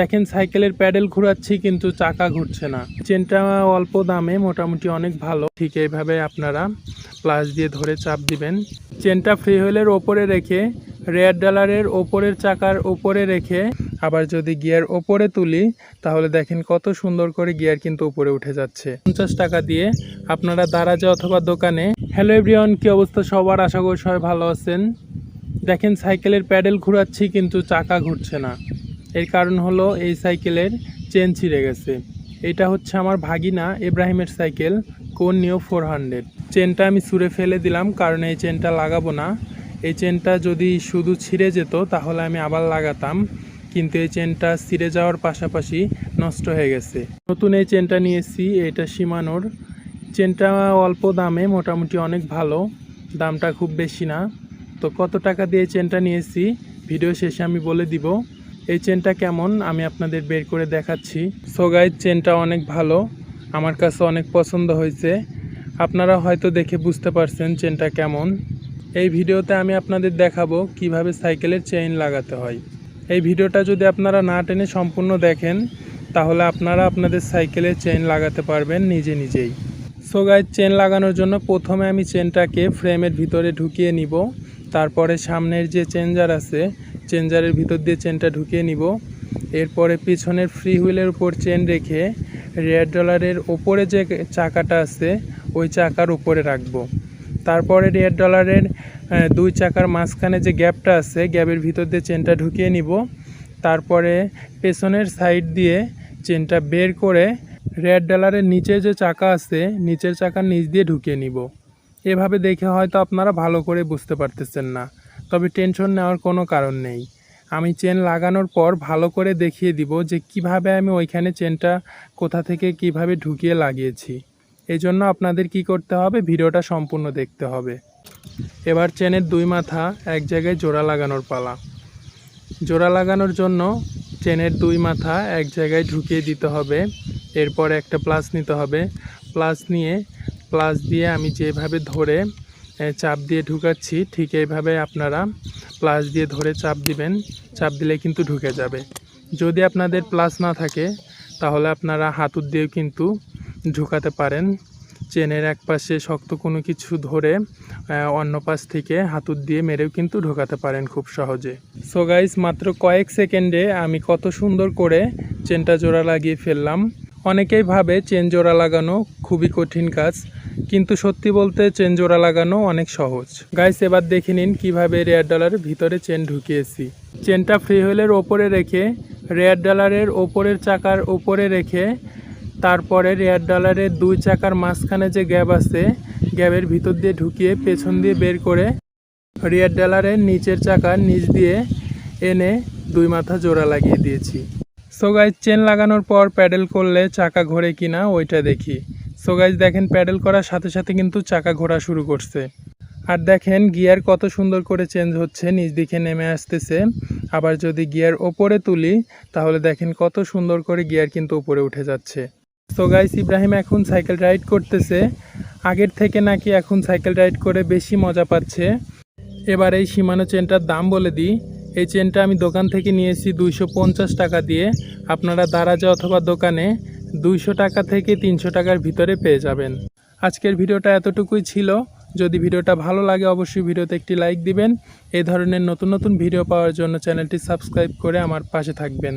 দেখেন সাইকেলের প্যাডেল ঘোরাচ্ছি কিন্তু চাকা ঘুরছে না। চেনটা অল্প দামে, মোটামুটি অনেক ভালো। ঠিক এইভাবে আপনারা প্লাস দিয়ে ধরে চাপ দিবেন। চেনটা ফ্রি হুইলের ওপরে রেখে রেয়ার ডালারের ওপরের চাকার ওপরে রেখে, আবার যদি গিয়ার ওপরে তুলি, তাহলে দেখেন কত সুন্দর করে গিয়ার কিন্তু উপরে উঠে যাচ্ছে। পঞ্চাশ টাকা দিয়ে আপনারা দারাজে অথবা দোকানে হ্যালো এভরিওয়ান কি অবস্থা সবার? আশা করি সবাই ভালো আছেন। দেখেন সাইকেলের প্যাডেল ঘোরাচ্ছি কিন্তু চাকা ঘুরছে না। এর কারণ হলো এই সাইকেলের চেন ছিঁড়ে গেছে। এটা হচ্ছে আমার ভাগিনা ইব্রাহিমের সাইকেল, কোন নিও ফোর হান্ড্রেড চেনটা আমি ছুঁড়ে ফেলে দিলাম কারণ এই চেনটা লাগাবো না। এই চেনটা যদি শুধু ছিঁড়ে যেত তাহলে আমি আবার লাগাতাম, কিন্তু এই চেনটা ছিঁড়ে যাওয়ার পাশাপাশি নষ্ট হয়ে গেছে। নতুন এই চেনটা নিয়েছি, এটা সীমানোর। চেনটা অল্প দামে, মোটামুটি অনেক ভালো, দামটা খুব বেশি না। তো কত টাকা দিয়ে চেনটা নিয়েছি, ভিডিও শেষে আমি বলে দিব। এই চেনটা কেমন? আমি আপনাদের বের করে দেখাচ্ছি। সো গাইজ চেনটা অনেক ভালো। আমার কাছে অনেক পছন্দ হয়েছে। আপনারা হয়তো দেখে বুঝতে পারছেন চেনটা কেমন। এই ভিডিওতে আমি আপনাদের দেখাবো কীভাবে সাইকেলের চেইন লাগাতে হয়। এই ভিডিওটা যদি আপনারা না টেনে সম্পূর্ণ দেখেন, তাহলে আপনারা আপনাদের সাইকেলের চেইন লাগাতে পারবেন নিজে নিজেই। সো গাইজ চেন লাগানোর জন্য প্রথমে আমি চেনটাকে ফ্রেমের ভিতরে ঢুকিয়ে নিব। তারপরে সামনের যে চেঞ্জার আছে চেঞ্জারের ভিতর দিয়ে চেনটা ঢুকিয়ে নিব। এরপরে পিছনের ফ্রি হুইলের উপর চেন রেখে রেয়ার ডলারের ওপরে যে চাকাটা আছে, ওই চাকার উপরে রাখব। তারপরে রেয়ার ডলারের দুই চাকার মাঝখানে যে গ্যাপটা আছে, গ্যাপের ভিতর দিয়ে চেনটা ঢুকিয়ে নিব। তারপরে পেছনের সাইড দিয়ে চেনটা বের করে রেড ডলারের নিচে যে চাকা আছে, নিচের চাকার নিচ দিয়ে ঢুকিয়ে নিব। এভাবে দেখে হয়তো আপনারা ভালো করে বুঝতে পারতেছেন না। তবে টেনশন নেওয়ার কোনো কারণ নেই। আমি চেন লাগানোর পর ভালো করে দেখিয়ে দিব যে কীভাবে আমি ওইখানে চেনটা কোথা থেকে কীভাবে ঢুকিয়ে লাগিয়েছি। এই জন্য আপনাদের কি করতে হবে, ভিডিওটা সম্পূর্ণ দেখতে হবে। এবার চেনের দুই মাথা এক জায়গায় জোড়া লাগানোর পালা। জোড়া লাগানোর জন্য চেনের দুই মাথা এক জায়গায় ঢুকিয়ে দিতে হবে। এরপর একটা প্লাস নিতে হবে। প্লাস নিয়ে প্লাস দিয়ে আমি যেভাবে ধরে চাপ দিয়ে ঢুকাচ্ছি, ঠিক এইভাবে আপনারা প্লাস দিয়ে ধরে চাপ দিবেন, চাপ দিলে কিন্তু ঢুকে যাবে। যদি আপনাদের প্লাস না থাকে, তাহলে আপনারা হাতুর দিয়েও কিন্তু ঢুকাতে পারেন। চেনের এক পাশে শক্ত কোনো কিছু ধরে অন্য পাশ থেকে হাতুর দিয়ে মেরেও কিন্তু ঢোকাতে পারেন খুব সহজে। সো গাইস মাত্র কয়েক সেকেন্ডে আমি কত সুন্দর করে চেনটা জোড়া লাগিয়ে ফেললাম। অনেকেই ভাবে চেন জোড়া লাগানো খুবই কঠিন কাজ কিন্তু সত্যি বলতে চেন জোড়া লাগানো অনেক সহজ। গাইস এবার দেখে নিন কীভাবে রেয়ার ডলারের ভিতরে চেন ঢুকিয়েছি। চেনটা ফ্রি হুইলের ওপরে রেখে, রেয়ার ডলারের ওপরের চাকার ওপরে রেখে, তারপরে রেয়ার ডলারের দুই চাকার মাঝখানে যে গ্যাপ আছে গ্যাপের ভিতর দিয়ে ঢুকিয়ে পেছন দিয়ে বের করে রিয়ার ডলারের নিচের চাকার নিচ দিয়ে এনে দুই মাথা জোড়া লাগিয়ে দিয়েছি। সো গাইজ চেন লাগানোর পর প্যাডেল করলে চাকা ঘোরে কিনা ওইটা দেখি। সো গাইজ দেখেন প্যাডেল করার সাথে সাথে কিন্তু চাকা ঘোরা শুরু করছে। আর দেখেন গিয়ার কত সুন্দর করে চেঞ্জ হচ্ছে, নিচ দিকে নেমে আসতেছে। আবার যদি গিয়ার ওপরে তুলি, তাহলে দেখেন কত সুন্দর করে গিয়ার কিন্তু উপরে উঠে যাচ্ছে। সো গাইস ইব্রাহিম এখন সাইকেল রাইড করতেছে। আগের থেকে নাকি এখন সাইকেল রাইড করে বেশি মজা পাচ্ছে। এবার এই সীমানো চেনটার দাম বলে দিই। এই চেনটা আমি দোকান থেকে নিয়েছি দুইশো পঞ্চাশ টাকা দিয়ে। আপনারা দারাজা অথবা দোকানে দুইশো টাকা থেকে তিনশো টাকার ভিতরে পেয়ে যাবেন। আজকের ভিডিওটা এতটুকুই ছিল। যদি ভিডিওটা ভালো লাগে অবশ্যই ভিডিওতে একটি লাইক দিবেন। এই ধরনের নতুন নতুন ভিডিও পাওয়ার জন্য চ্যানেলটি সাবস্ক্রাইব করে আমার পাশে থাকবেন।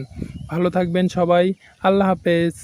ভালো থাকবেন সবাই। আল্লাহ হাফেজ।